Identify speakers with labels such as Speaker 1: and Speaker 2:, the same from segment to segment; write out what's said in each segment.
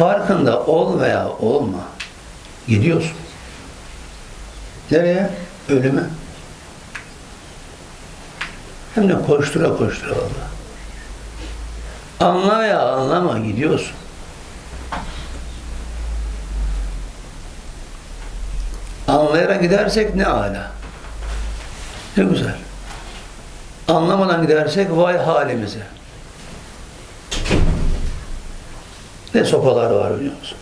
Speaker 1: farkında ol veya olma. Gidiyorsun. Nereye? Ölüme. Hem de koştura koştura valla. Anla veya anlama gidiyorsun. Anlayarak gidersek ne ala. Ne güzel. Anlamadan gidersek vay halimize. Ne sopalar var biliyor musun?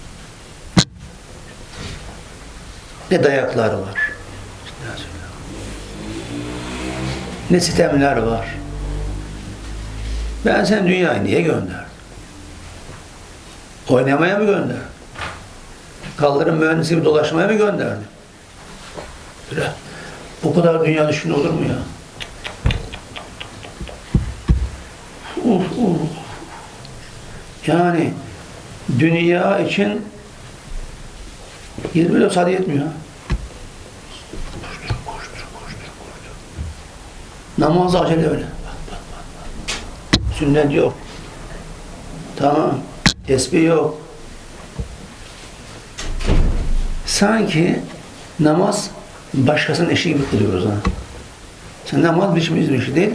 Speaker 1: Ne dayaklar var. Ne sitemler var. Ben sen dünyayı niye gönderdim? Oynamaya mı gönderdim? Kaldırım mühendisi gibi dolaşmaya mı gönderdim? Bu kadar dünya düşkün olur mu ya? Uf, uf. Yani dünya için 24 saat yetmiyor. Koştur, koştur, koştur, koştur. Namaz acele öyle. Bak. Sünnet yok. Tamam. Tesbih yok. Sanki namaz başkasının işi gibi kılıyoruz ha. Sen namaz biçimimizin işi değil,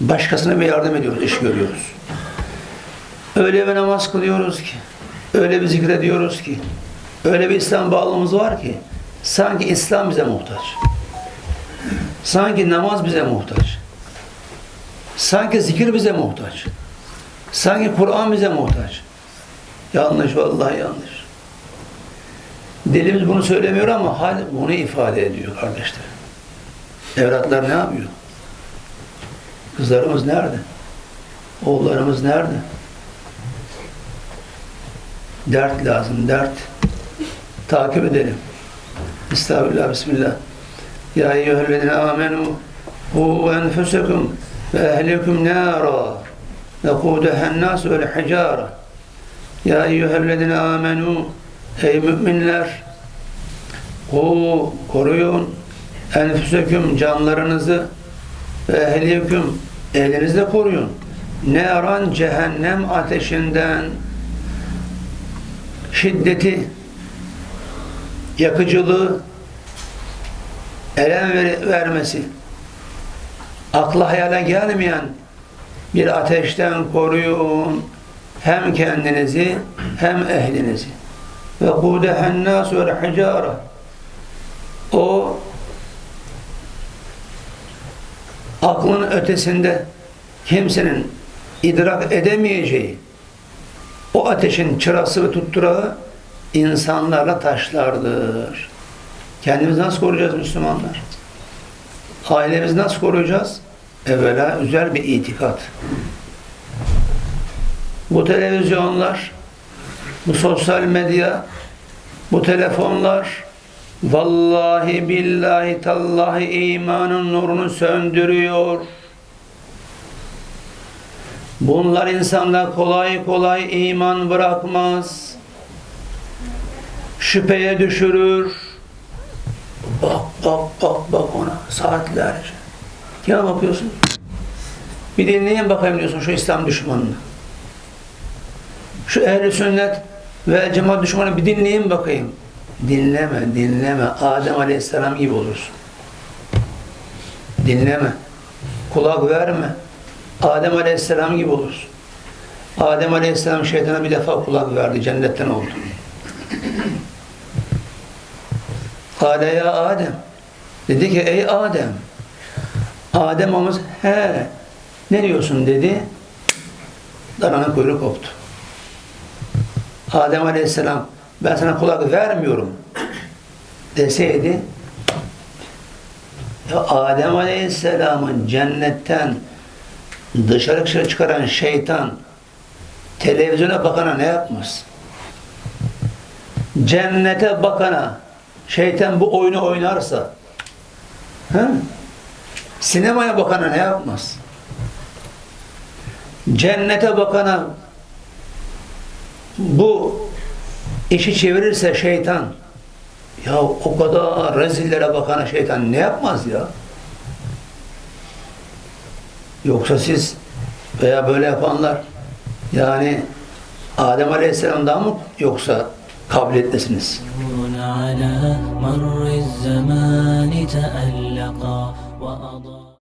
Speaker 1: başkasına bir yardım ediyoruz, iş görüyoruz. Öyle bir namaz kılıyoruz ki, öyle bir zikrediyoruz ki, öyle bir İslam bağlılığımız var ki, sanki İslam bize muhtaç. Sanki namaz bize muhtaç. Sanki zikir bize muhtaç. Sanki Kur'an bize muhtaç. Yanlış, vallahi yanlış. Dilimiz bunu söylemiyor ama hal bunu ifade ediyor kardeşler. Evlatlar ne yapıyor? Kızlarımız nerede? Oğullarımız nerede? Dert lazım, dert. Takip edelim. Estağfirullah, Bismillah. Ya eyyühellezine amenu hu enfusekum ve ehlikum nara ve kudehen nas vel hicara. Ya eyyühellezine amenu Ey müminler o koruyun enfüseküm canlarınızı ve ehliyeküm ehlinizi de koruyun. Ne aran cehennem ateşinden şiddeti yakıcılığı elem ver- vermesi. Akla hayale gelmeyen bir ateşten koruyun hem kendinizi hem ehlinizi. Ve kudehen nas ve hicara o aklın ötesinde kimsenin idrak edemeyeceği o ateşin çırası ve tutturağı insanlarla taşlardır. Kendimizi nasıl koruyacağız Müslümanlar? Ailemizi nasıl koruyacağız? Evvela güzel bir itikat. Bu televizyonlar, bu sosyal medya, bu telefonlar vallahi billahi tallahi imanın nurunu söndürüyor. Bunlar insanlar kolay kolay iman bırakmaz. Şüpheye düşürür. Bak bak bak bak ona saatlerce. Kime bakıyorsun? Bir dinleyin bakayım diyorsun şu İslam düşmanını. Şu ehli sünnet ve cemaat düşmanı bir dinleyin bakayım. Dinleme, dinleme. Adem Aleyhisselam gibi olursun. Dinleme. Kulak verme. Adem Aleyhisselam gibi olursun. Adem Aleyhisselam şeytana bir defa kulak verdi. Cennetten oldu. Kale ya Adem. Dedi ki ey Adem. Adem omuz he ne diyorsun dedi. Dananın kuyruğu koptu. Adem Aleyhisselam ben sana kulak vermiyorum deseydi ya Adem Aleyhisselam'ın cennetten dışarı çıkaran şeytan televizyona bakana ne yapmaz? Cennete bakana şeytan bu oyunu oynarsa he? sinemaya bakana ne yapmaz? Cennete bakana bu işi çevirirse şeytan ya o kadar rezillere bakana şeytan ne yapmaz ya? Yoksa siz veya böyle yapanlar yani Adem Aleyhisselam'dan mı yoksa kabiliyetlesiniz?
Speaker 2: على مر الزمان تألقا وأضاء